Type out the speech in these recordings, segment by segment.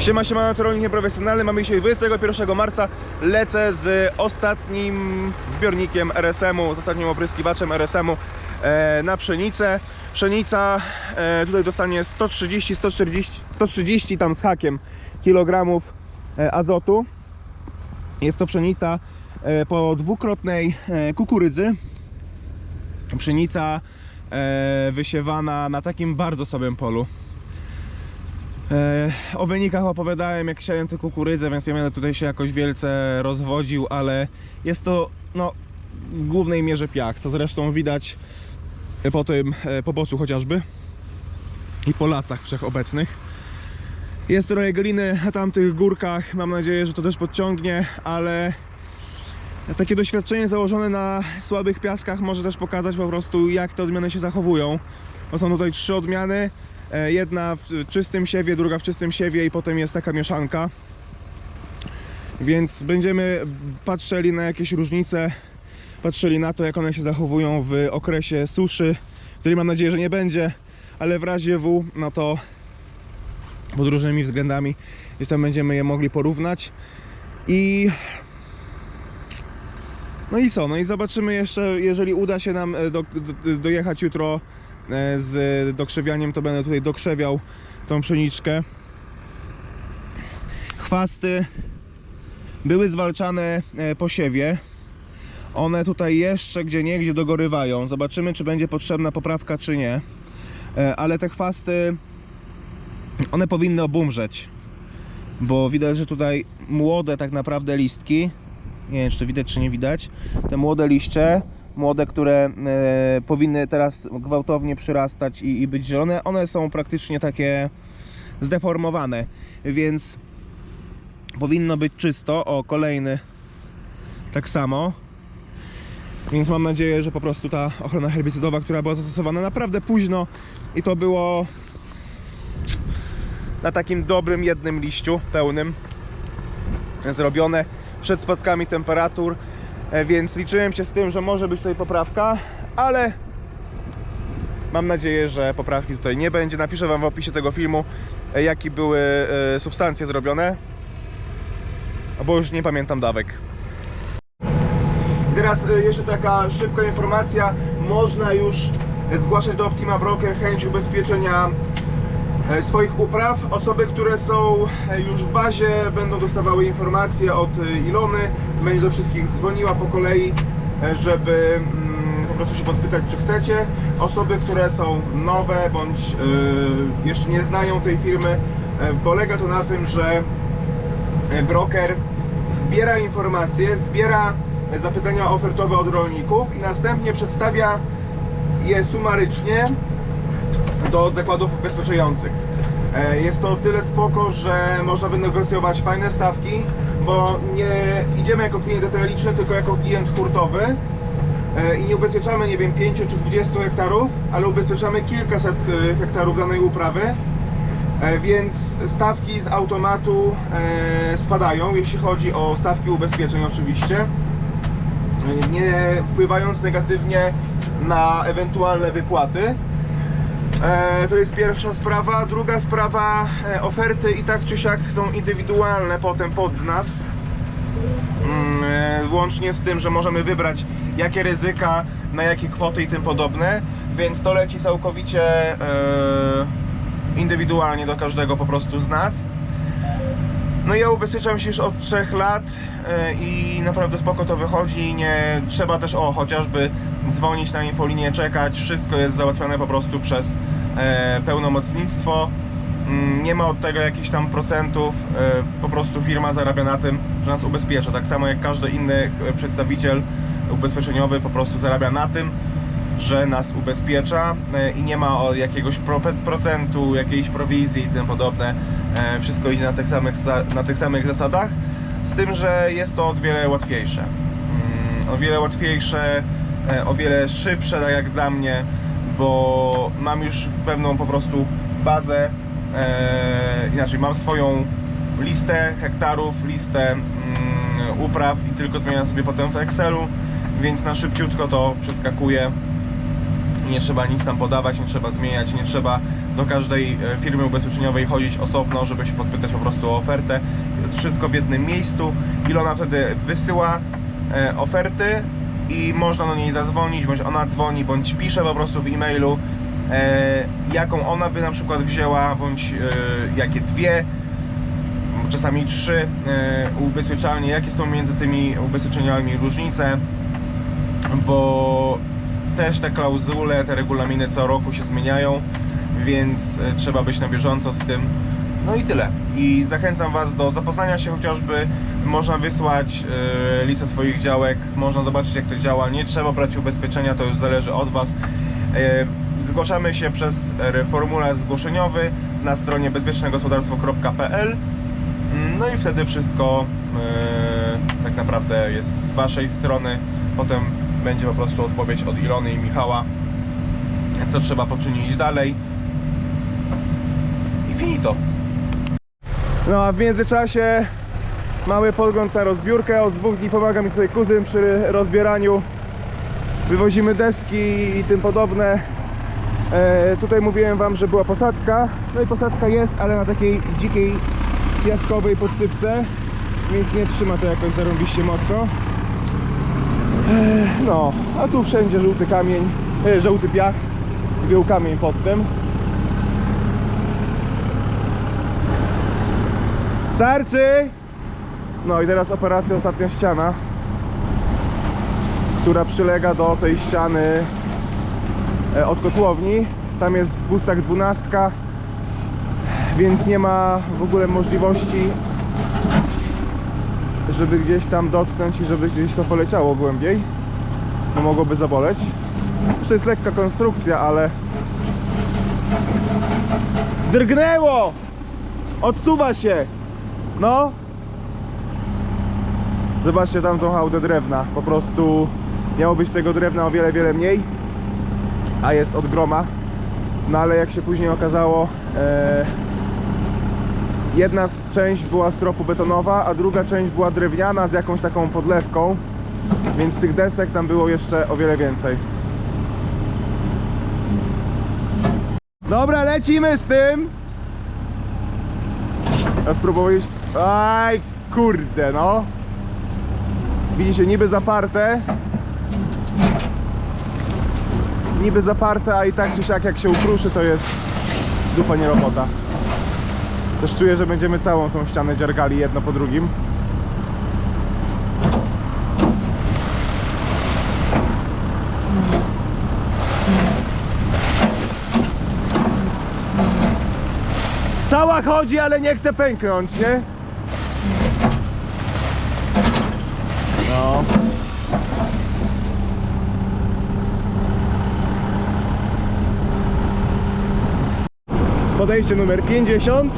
Siema, siema, to rolnik nieprofesjonalny. Mamy dzisiaj 21 marca. Lecę z ostatnim zbiornikiem RSM-u, z ostatnim opryskiwaczem RSM-u e, na pszenicę. Pszenica e, tutaj dostanie 130, 140, 130 tam z hakiem kilogramów e, azotu. Jest to pszenica po dwukrotnej kukurydzy. Pszenica wysiewana na takim bardzo słabym polu. E, O wynikach opowiadałem jak siałem tę kukurydzę, więc nie będę tutaj się jakoś wielce rozwodził, ale jest to no, w głównej mierze piach, co zresztą widać po tym e, poboczu chociażby i po lasach wszechobecnych. Jest trochę gliny na tamtych górkach, mam nadzieję, że to też podciągnie, ale takie doświadczenie założone na słabych piaskach może też pokazać po prostu jak te odmiany się zachowują. Bo są tutaj trzy odmiany, Jedna w czystym siewie, druga w czystym siewie i potem jest taka mieszanka. Więc będziemy patrzyli na jakieś różnice, patrzyli na to, jak one się zachowują w okresie suszy, której mam nadzieję, że nie będzie, ale w razie W, no to pod różnymi względami gdzieś tam będziemy je mogli porównać. I no i co? No i zobaczymy jeszcze, jeżeli uda się nam e, do, do, dojechać jutro e, z dokrzewianiem, to będę tutaj dokrzewiał tą pszeniczkę. Chwasty były zwalczane e, po siewie. One tutaj jeszcze gdzie niegdzie dogorywają. Zobaczymy, czy będzie potrzebna poprawka, czy nie. E, Ale te chwasty, one powinny obumrzeć. Bo widać, że tutaj młode tak naprawdę listki, nie wiem czy to widać czy nie widać, te młode liście, młode, które e, powinny teraz gwałtownie przyrastać i, i być zielone, one są praktycznie takie zdeformowane, więc powinno być czysto. O, kolejny tak samo. Więc mam nadzieję, że po prostu ta ochrona herbicydowa, która była zastosowana naprawdę późno i to było na takim dobrym jednym liściu pełnym zrobione przed spadkami temperatur, więc liczyłem się z tym, że może być tutaj poprawka, ale mam nadzieję, że poprawki tutaj nie będzie. Napiszę Wam w opisie tego filmu, e, jakie były e, substancje zrobione, bo już nie pamiętam dawek. Teraz e, jeszcze taka szybka informacja. Można już zgłaszać do Optima Broker chęć ubezpieczenia e, swoich upraw. Osoby, które są e, już w bazie będą dostawały informacje od e, Ilony. Będzie do wszystkich dzwoniła po kolei, e, żeby mm, po prostu się podpytać, czy chcecie. Osoby, które są nowe bądź e, jeszcze nie znają tej firmy, e, polega to na tym, że e, broker zbiera informacje, zbiera zapytania ofertowe od rolników i następnie przedstawia je sumarycznie do zakładów ubezpieczających. E, Jest to o tyle spoko, że można wynegocjować fajne stawki, bo nie idziemy jako klient detaliczny, tylko jako klient hurtowy E, i nie ubezpieczamy, nie wiem, 5 czy 20 hektarów, ale ubezpieczamy kilkaset e, hektarów danej uprawy. Więc stawki z automatu spadają, jeśli chodzi o stawki ubezpieczeń oczywiście, nie wpływając negatywnie na ewentualne wypłaty. E, To jest pierwsza sprawa. Druga sprawa, e, oferty i tak czy siak są indywidualne potem pod nas. Mm, e, Łącznie z tym, że możemy wybrać jakie ryzyka, na jakie kwoty i tym podobne, więc to leci całkowicie e, indywidualnie do każdego po prostu z nas. No ja ubezpieczam się już od 3 lat e, i naprawdę spoko to wychodzi. Nie trzeba też o chociażby dzwonić na infolinię, czekać. Wszystko jest załatwione po prostu przez e, pełnomocnictwo. Mm, Nie ma od tego jakichś tam procentów. e, Po prostu firma zarabia na tym, że nas ubezpiecza. Tak samo jak każdy inny e, przedstawiciel ubezpieczeniowy po prostu zarabia na tym, że nas ubezpiecza i nie ma jakiegoś pro- procentu, jakiejś prowizji i tym podobne. Wszystko idzie na tych, samych, na tych samych zasadach, z tym, że jest to o wiele łatwiejsze. Mm, O wiele łatwiejsze, o wiele szybsze, tak jak dla mnie, bo mam już pewną po prostu bazę, e, inaczej mam swoją listę hektarów, listę mm, upraw i tylko zmieniam sobie potem w Excelu, więc na szybciutko to przeskakuje nie trzeba nic tam podawać, nie trzeba zmieniać, nie trzeba do każdej e, firmy ubezpieczeniowej chodzić osobno, żeby się podpytać po prostu o ofertę. Wszystko w jednym miejscu. Ilona wtedy wysyła e, oferty i można do niej zadzwonić, bądź ona dzwoni, bądź pisze po prostu w e-mailu, e, jaką ona by na przykład wzięła, bądź e, jakie dwie, czasami trzy e, ubezpieczalnie, jakie są między tymi ubezpieczeniami różnice, bo też te klauzule, te regulaminy co roku się zmieniają, więc e, trzeba być na bieżąco z tym. No i tyle. I zachęcam Was do zapoznania się chociażby. Można wysłać e, listę swoich działek, można zobaczyć jak to działa. Nie trzeba brać ubezpieczenia, to już zależy od Was. E, Zgłaszamy się przez formularz zgłoszeniowy na stronie bezpiecznegospodarstwo.pl no i wtedy wszystko e, tak naprawdę jest z Waszej strony. Potem będzie po prostu odpowiedź od Ilony i Michała, co trzeba poczynić dalej. I finito. No a w międzyczasie mały podgląd na rozbiórkę. Od dwóch dni pomaga mi tutaj kuzyn przy rozbieraniu. Wywozimy deski i tym podobne. E, tutaj mówiłem Wam, że była posadzka. No i posadzka jest, ale na takiej dzikiej piaskowej podsypce, więc nie trzyma to jakoś zarąbiście mocno. E, No, a tu wszędzie żółty kamień, e, żółty piach był kamień pod tym. Starczy! No i teraz operacja ostatnia ściana, która przylega do tej ściany e, od kotłowni. Tam jest w bustach dwunastka, więc nie ma w ogóle możliwości, żeby gdzieś tam dotknąć i żeby gdzieś to poleciało głębiej. No mogłoby zaboleć. To jest lekka konstrukcja, ale drgnęło! Odsuwa się! No! Zobaczcie tam tą hałdę drewna. Po prostu miało być tego drewna o wiele, wiele mniej, a jest od groma. No ale jak się później okazało, e, jedna część była z tropu betonowa, a druga część była drewniana z jakąś taką podlewką, więc tych desek tam było jeszcze o wiele więcej. Dobra, lecimy z tym! A spróbować... Aj, kurde, no! Widzicie, niby zaparte, niby zaparte, a i tak czy siak jak się ukruszy to jest dupa nie robota. Też czuję, że będziemy całą tą ścianę dziergali jedno po drugim. Cała chodzi, ale nie chce pęknąć, nie? No. Podejście numer 50.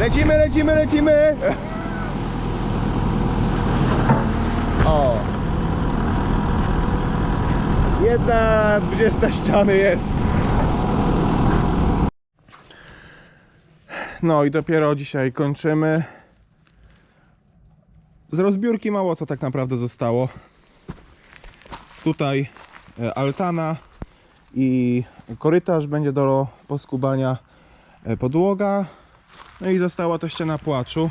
Lecimy, lecimy, lecimy! O! Jedna dwudziesta ściany jest. No i dopiero dzisiaj kończymy. Z rozbiórki mało co tak naprawdę zostało. Tutaj e, altana i korytarz będzie do poskubania e, podłoga. No i została to ściana płaczu.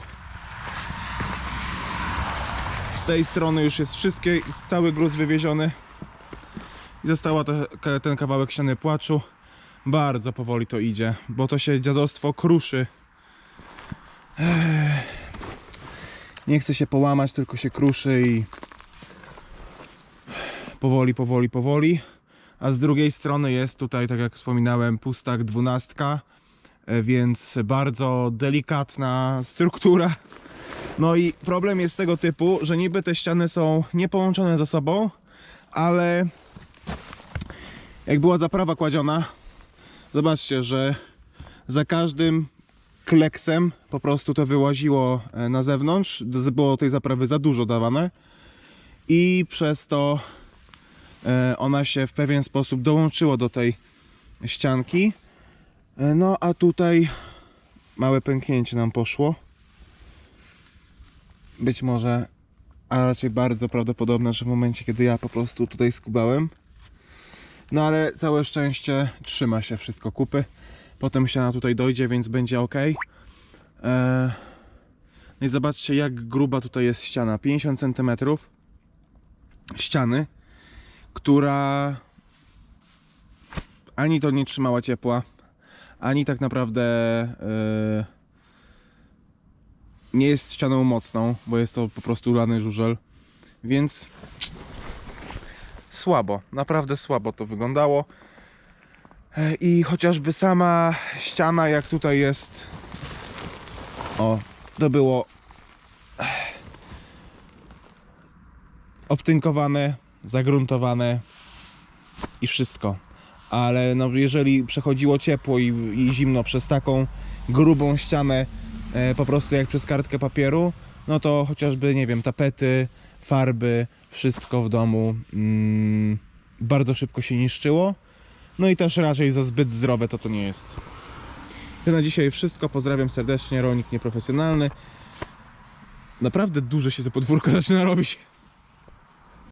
Z tej strony już jest wszystkie, cały gruz wywieziony. I została ten kawałek ściany płaczu. Bardzo powoli to idzie, bo to się dziadostwo kruszy. Nie chce się połamać, tylko się kruszy i powoli, powoli, powoli. A z drugiej strony jest tutaj, tak jak wspominałem, pustak dwunastka, e, więc bardzo delikatna struktura. No i problem jest tego typu, że niby te ściany są niepołączone ze sobą, ale jak była zaprawa kładziona, zobaczcie, że za każdym kleksem po prostu to wyłaziło e, na zewnątrz, było tej zaprawy za dużo dawane i przez to e, ona się w pewien sposób dołączyła do tej ścianki. E, No a tutaj małe pęknięcie nam poszło. Być może, a raczej bardzo prawdopodobne, że w momencie kiedy ja po prostu tutaj skubałem, No ale całe szczęście trzyma się wszystko kupy. Potem ściana tutaj dojdzie, więc będzie ok. Eee, no i zobaczcie jak gruba tutaj jest ściana. 50 cm ściany, która ani to nie trzymała ciepła, ani tak naprawdę eee, nie jest ścianą mocną, bo jest to po prostu lany żużel. Więc słabo, naprawdę słabo to wyglądało. I chociażby sama ściana, jak tutaj jest, o, to było obtynkowane, zagruntowane i wszystko. Ale no, jeżeli przechodziło ciepło i, i zimno przez taką grubą ścianę, e, po prostu jak przez kartkę papieru, no to chociażby, nie wiem, tapety, farby, wszystko w domu mm, bardzo szybko się niszczyło. No i też raczej za zbyt zdrowe to to nie jest. To na dzisiaj wszystko. Pozdrawiam serdecznie. Rolnik nieprofesjonalny. Naprawdę duże się to podwórko zaczyna robić.